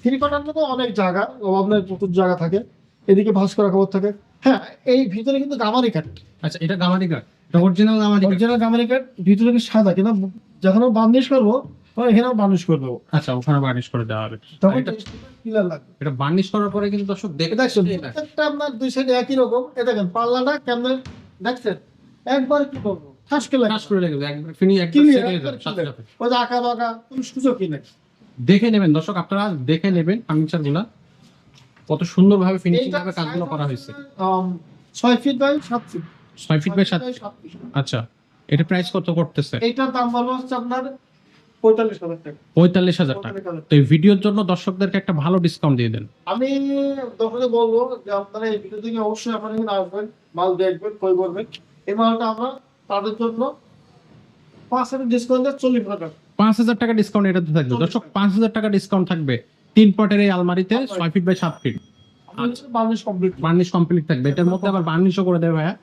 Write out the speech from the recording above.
Three quarter মতো অনেক জায়গা আপনার প্রচুর জায়গা থাকে। এদিকে ভাস করা খবর থাকে। হ্যাঁ এই ভিতরে কিন্তু গামারি কাঠ আচ্ছা এটা গামারি কাঠ এটা অরিজিনাল গামারি অরিজিনাল গামারি কাঠ ভিতরে কি সাদা। কিন্তু যখন বার্নিশ করব এখানেও বার্নিশ করে দেবো। আচ্ছা ওখানে বার্নিশ করে দেওয়া হবে। তখন এটা ক্লিয়ার লাগবে। এটা বার্নিশ করার পরে কিন্তু দর্শক দেখে দেখছেন প্রত্যেকটা আপনার দুই সাইডে একই রকম। এ দেখেন পাল্লাটা কেমন দেখছেন? একবার কি করব ঠাসকে লাগে কাজ করে লেগে একবার ফিনি একবার। ওই আঁকা বাঁকা কোনো সুযোগই নেই। দেখে নেবেন দর্শক আপনারা দেখে নেবেন ফার্নিচারগুলা কত সুন্দরভাবে ফিনিশিং ভাবে কাজগুলো করা হয়েছে। ছয় ফিট বাই সাত ফিট ছয় ফিট বাই সাত আচ্ছা এটা প্রাইস কত করতেছে? এইটার দাম বলব হচ্ছে আপনার পঁয়তাল্লিশ হাজার টাকা। তো এই ভিডিওর জন্য দর্শকদেরকে একটা ভালো ডিসকাউন্ট দিয়ে দেন। আমি দোকানে বলব যে আপনারা এই ভিডিও থেকে অবশ্যই আপনারা আসবেন মাল দেখবেন কই করবেন এই মালটা আমরা তাদের জন্য পাঁচ হাজার ডিসকাউন্ট চল্লিশ হাজার পাঁচ হাজার টাকা ডিসকাউন্ট এটাতে থাকবে দর্শক পাঁচ হাজার টাকা ডিসকাউন্ট থাকবে তিন পটের এই আলমারিতে ছয় ফিট বাই সাত feet Bangladesh complete varnish complete থাকবে। এটার মধ্যে আবার বার্নিশও করে দেবে ভাইয়া।